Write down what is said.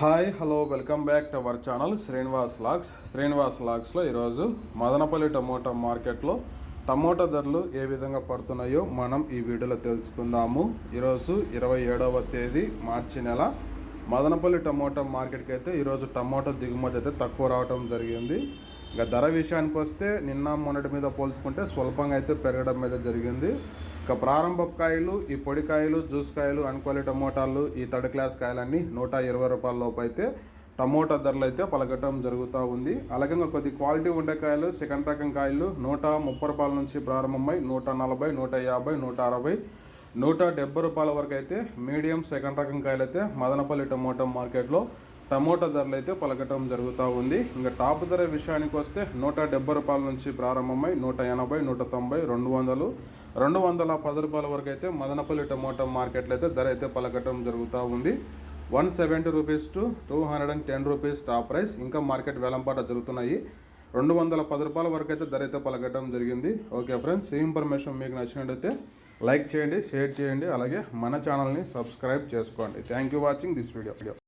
Hi hello welcome back to our channel Srinivas logs Srinivas లాగ్స్లో ఈరోజు Madanapalle tomato మార్కెట్లో tomato ధరలు ఏ విధంగా పడుతున్నాయో మనం ఈ వీడియోలో తెలుసుకుందాము. ఈరోజు ఇరవై ఏడవ తేదీ మార్చి నెల. మదనపల్లి టమోటా మార్కెట్కి అయితే ఈరోజు టమోటా దిగుమతి అయితే తక్కువ రావడం జరిగింది. ఇంకా ధర విషయానికి వస్తే నిన్న మొన్నటి మీద పోల్చుకుంటే స్వల్పంగా అయితే పెరగడం అయితే జరిగింది. ఇక ప్రారంభ కాయలు ఈ పొడి కాయలు జ్యూస్ కాయలు అనుకోలే టమోటాలు ఈ థర్డ్ క్లాస్ కాయలన్నీ నూట ఇరవై రూపాయల లోపు అయితే టమోటా ధరలు అయితే పలకటం జరుగుతూ ఉంది. అలాగే ఇంకా కొద్ది క్వాలిటీ ఉండే కాయలు సెకండ్ రకం కాయలు నూట ముప్పై రూపాయల నుంచి ప్రారంభమై నూట నలభై నూట యాభై నూట అరవై నూట డెబ్బై రూపాయల వరకు అయితే మీడియం సెకండ్ రకం కాయలు అయితే మదనపల్లి టమోటా మార్కెట్లో టమోటా ధరలు అయితే పలకటం జరుగుతూ ఉంది. ఇంకా టాప్ ధర విషయానికి వస్తే నూట డెబ్బై రూపాయల నుంచి ప్రారంభమై నూట ఎనభై నూట తొంభై రెండు వందలు రెండు వందల పది రూపాయల వరకు అయితే మదనపల్లి టమోటా మార్కెట్లో అయితే ధర అయితే పలకటం జరుగుతూ ఉంది. One seventy rupees to two hundred and ten rupees top price. ఇంకా మార్కెట్ వేలంపాట జరుగుతున్నాయి. రెండు వందల పది రూపాయల వరకు అయితే ధర అయితే పలకటం జరిగింది. ఓకే ఫ్రెండ్స్ ఈ ఇన్ఫర్మేషన్ మీకు నచ్చినట్టయితే లైక్ చేయండి షేర్ చేయండి. అలాగే మన ఛానల్ని సబ్స్క్రైబ్ చేసుకోండి. Thank you watching this video